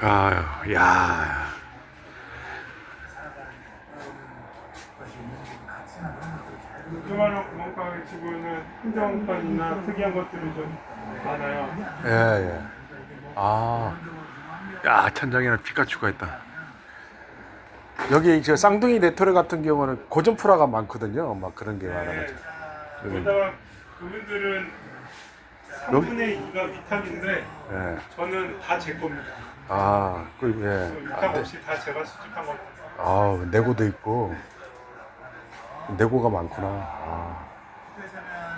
아유, 야. 조그마한 구멍가게 치고는 흔적판이나 특이한 것들이 좀 많아요. 예, 예. 아. 야, 천장에는 피카츄가 있다. 여기 저 쌍둥이 레토르 같은 경우는 고전 프라가 많거든요. 막 그런 게 네. 많아가지고. 여기. 거기다가 그분들은 3분의 2가 위탁인데 예. 저는 다 제 겁니다. 아, 그, 그 예. 아, 네. 없이 다 제가 수집한 겁니다. 아, 내고도 있고. 내고가 많구나. 아,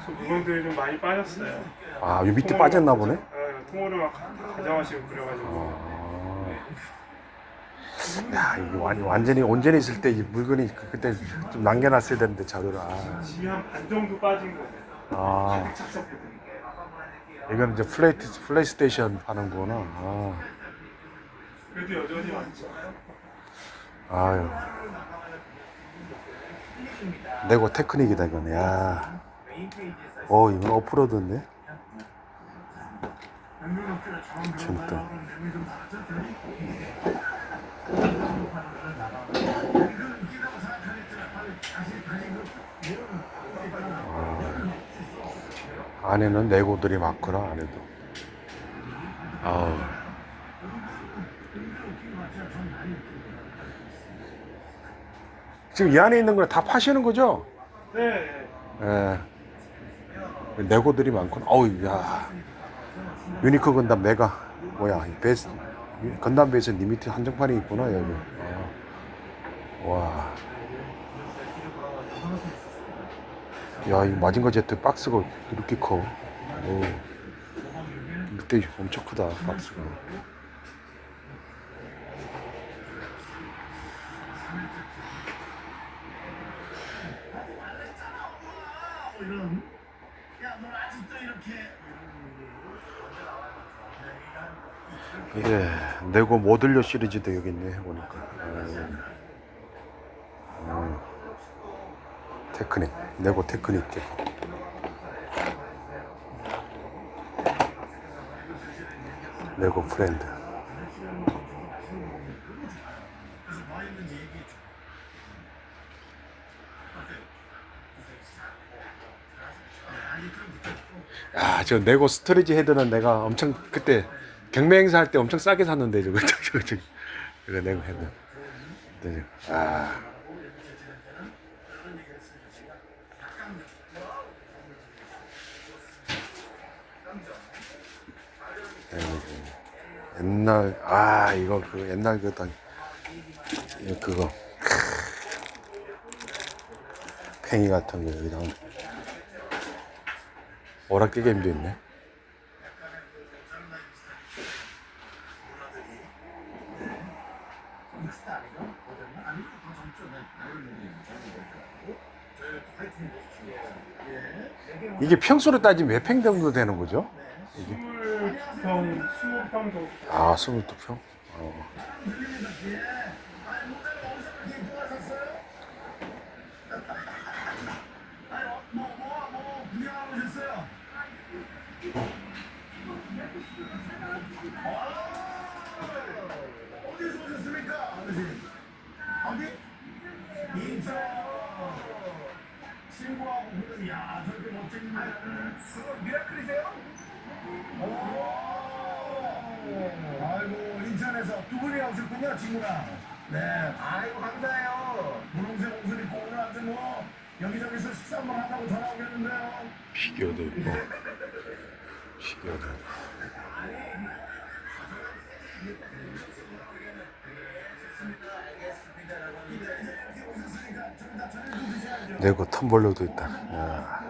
그 물건들이 좀 많이 빠졌어요. 아, 이 밑에 빠졌나 보네? 네, 통으로 막 가- 가져가시고 그래가지고 아. 야, 이게 완, 완전히 온전히 있을 때 이 물건이 그- 그때 좀 남겨놨어야 되는데 자료를. 아, 짐이 한반 정도 빠진 거예요. 아. 이건 이제 플레이트, 플레이스테이션 하는구나. 아, 그래도 여전히 많죠. 아유. 내고 테크닉이다, 이건. 야. 어, 이건 오프로드인데? 재밌다. 아, 안에는 내고들이 많구나, 안에도. 아우. 지금 이 안에 있는 걸 다 파시는 거죠? 네. 예. 내고들이 많구나. 어우, 야. 유니크 건담 메가. 뭐야, 이 베스, 건담 베이스 리미트 한정판이 있구나, 여기. 아. 와. 야, 이 마징가 제트 박스가 이렇게 커. 오. 이때 엄청 크다, 박스가. 예, 네고 모듈러 시리즈도 여기 있네, 해보니까. 음. 음. 테크닉, 네고 테크닉. 제품. 레고 프렌드. 야, 저 레고 스토리지 헤드는 내가 엄청 그때 경매 행사 할 때 엄청 싸게 샀는데 저거. 저거 저거 이거. 레고 헤드. 네, 아. 옛날 아 이거 그 옛날 이거 그거. 팽이 같은 거 여기다 오 락기 게임도 있네. 이게 평수로 따지면 몇 평 정도 되는 거죠? 20평, 20평 정도. 아, 22평? 어. 어디서 오셨습니까? 어디? 인천. 친구하고 보는 야 저렇게 멋진 분들은 그거 미라클이세요? 오. 아이고 인천에서 두 분이 오셨군요 친구랑. 네. 아이고 감사해요. 분홍색 옷을 입고 오늘 아주 뭐 여기저기서 식사 한번 한다고 전화 오겠는데요. 피규어도 있고. 피규어도. 레고 텀블러도 있다. 야.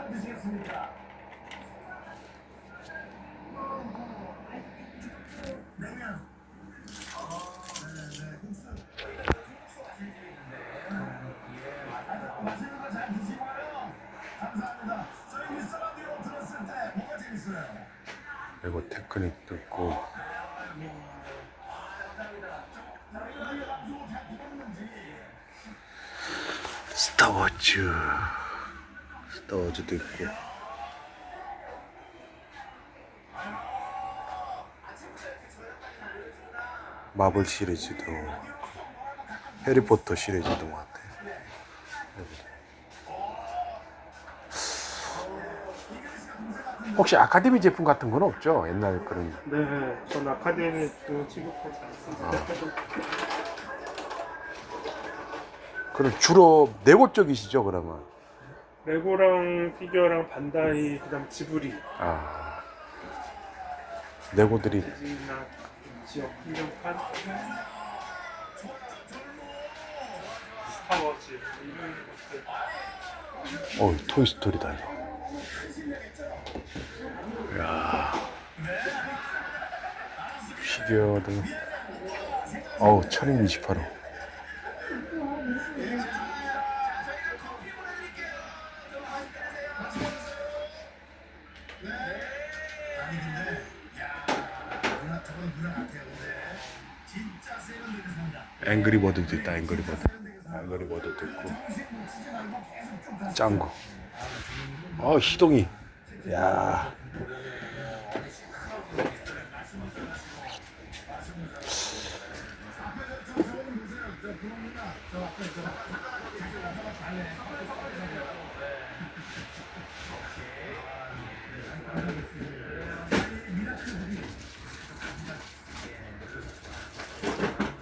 맛있는 거 잘 드시고요. 감사합니다. 저희 미스터 라디오 들었을 때 뭐가 재밌어요? 레고 테크닉도 있고. 스타워즈. 스타워즈도 있고. 마블 시리즈도 해리포터 시리즈도 많대. 혹시 아카데미 제품 같은 건 없죠? 옛날 그런 네, 전 아카데미 주 취급하지 않습니다. 그런 주로 네고 쪽이시죠 그러면? 레고랑 피규어랑 반다이 그다음 지브리 아 네고들이 지역 한정판 스타워즈 이런 것들 어 토이 스토리다 이거. 야 피규어들. 어우 철인 28호. 아니 근데 야 누나처럼 누나 같아요 근데 진짜 세련되게 산다 앵그리버드도 있다 앵그리버드. 앵그리버드도 있고. 짱구. 어, 시동이. 야.